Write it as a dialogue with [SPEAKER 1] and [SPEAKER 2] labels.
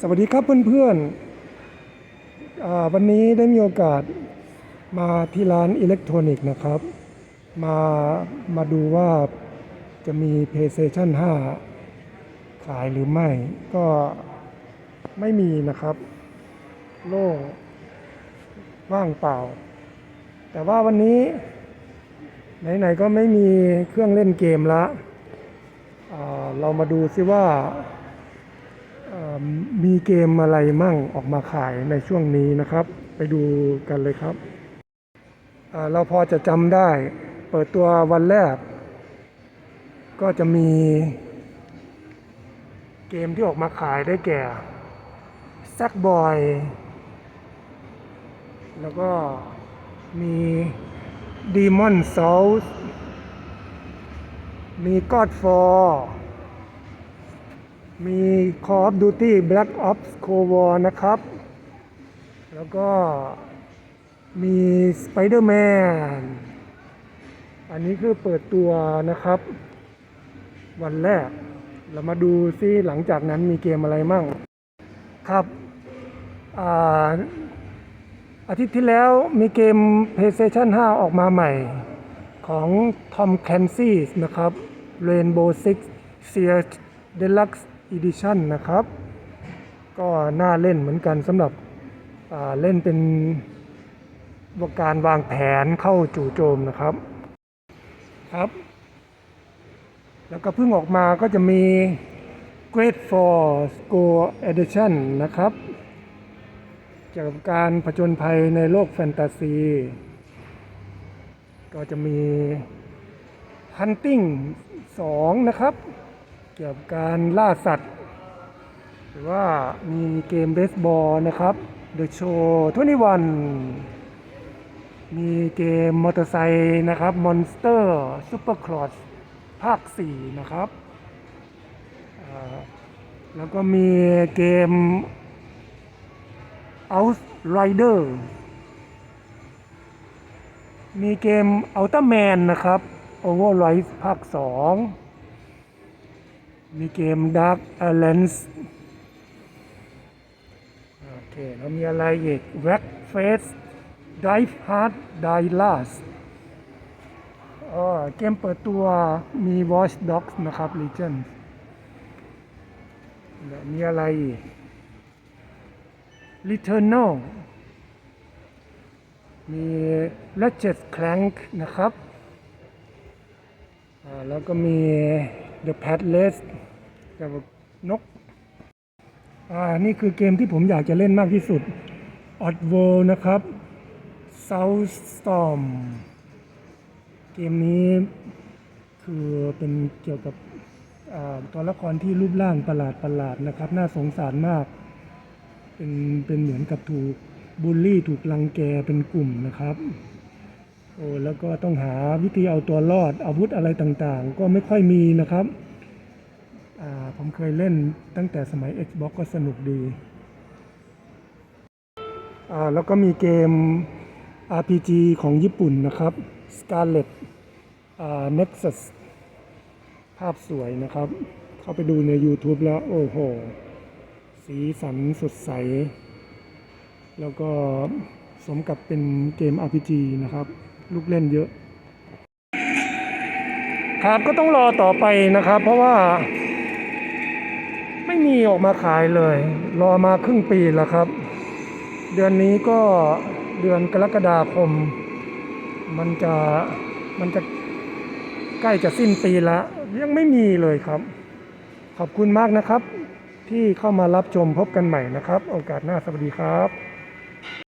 [SPEAKER 1] สวัสดีครับเพื่อนๆวันนี้ได้มีโอกาสมาที่ร้านอิเล็กทรอนิกส์นะครับ มามาดูว่าจะมี PlayStation 5 ขายหรือไม่ ก็ไม่มีนะครับ โล่งว่างเปล่า แต่ว่าวันนี้ ไหนๆก็ไม่มีเครื่องเล่นเกมละเรามาดูซิว่า มีเกมอะไรมั่งออกมาขายในช่วงนี้นะครับ ไปดูกันเลยครับ เราพอจะจำได้ เปิดตัววันแรก ก็จะมี เกมที่ออกมาขายได้แก่แซกบอยแล้วก็มี Demon Souls มี Godfall มี Call of Duty Black Ops Cold War นะครับ แล้วก็มี Spider-Man อันนี้คือเปิดตัวนะครับ วันแรก เรามาดูซิหลังจากนั้นมีเกมอะไรมั่ง ครับอาอาทิตย์ที่แล้วมีเกม PlayStation 5 ออกมาใหม่ ของ Tom Clancy นะครับ Rainbow Six Siege Deluxe Edition นะครับ ก็น่าเล่นเหมือนกันสำหรับเล่นเป็นการวางแผนเข้าจู่โจมนะครับครับ แล้วก็เพิ่งออกมาก็จะมี Great Force Go Edition นะครับเกี่ยวกับการผจญภัยในโลกแฟนตาซี ก็จะมี Hunting 2 นะครับ เกี่ยวกับการล่าสัตว์ หรือว่ามีเกมเบสบอลนะครับ The Show 21 มีเกมมอเตอร์ไซค์นะครับ Monster Supercross ภาค 4 นะครับ แล้วก็มีเกม Outrider มีเกม Ultraman นะครับ Overrise ภาค 2 มีเกม Dark Alliance โอเค แล้วมีอะไรอีก Rack Face Dive Hard Die Last เกมเปิดตัวมี Watch Dogs นะครับ Legion แล้วมีอะไรอีก Returnal มี Ratchet Clank นะครับ แล้วก็มี The Padless กับนก อ่า นี่คือเกมที่ผมอยากจะเล่นมากที่สุด Odd World นะครับ South Storm เกมนี้คือเป็นเกี่ยวกับตัวละครที่รูปร่างประหลาดประหลาดนะครับ น่าสงสารมาก เป็นเป็นเหมือนกับถูกบูลลี่ถูกรังแกเป็นกลุ่มนะครับโอ้แล้วก็ต้องหาวิธีเอาตัวรอดอาวุธอะไรต่างๆ ก็ไม่ค่อยมีนะครับ ผมเคยเล่นตั้งแต่สมัย Xbox ก็สนุกดี แล้วก็มีเกม RPG ของญี่ปุ่นนะครับ Scarlet อ่า Nexus ภาพสวยนะครับ เข้าไปดูใน YouTube แล้ว โอ้โห สีสันสดใส แล้วก็สมกับเป็นเกม RPG นะครับ ลูกเล่นเยอะครับก็ต้องรอต่อไปนะครับ เพราะว่า ม่มีออกมาขายเลย รอมาครึ่งปีแล้วครับ เดือนนี้ก็เดือนกรกฎาคม มันจะมันจะใกล้จะสิ้นปีแล้วยังไม่มีเลยครับ ขอบคุณมากนะครับ ที่เข้ามารับชมพบกันใหม่นะครับ โอกาสหน้าสวัสดีครับ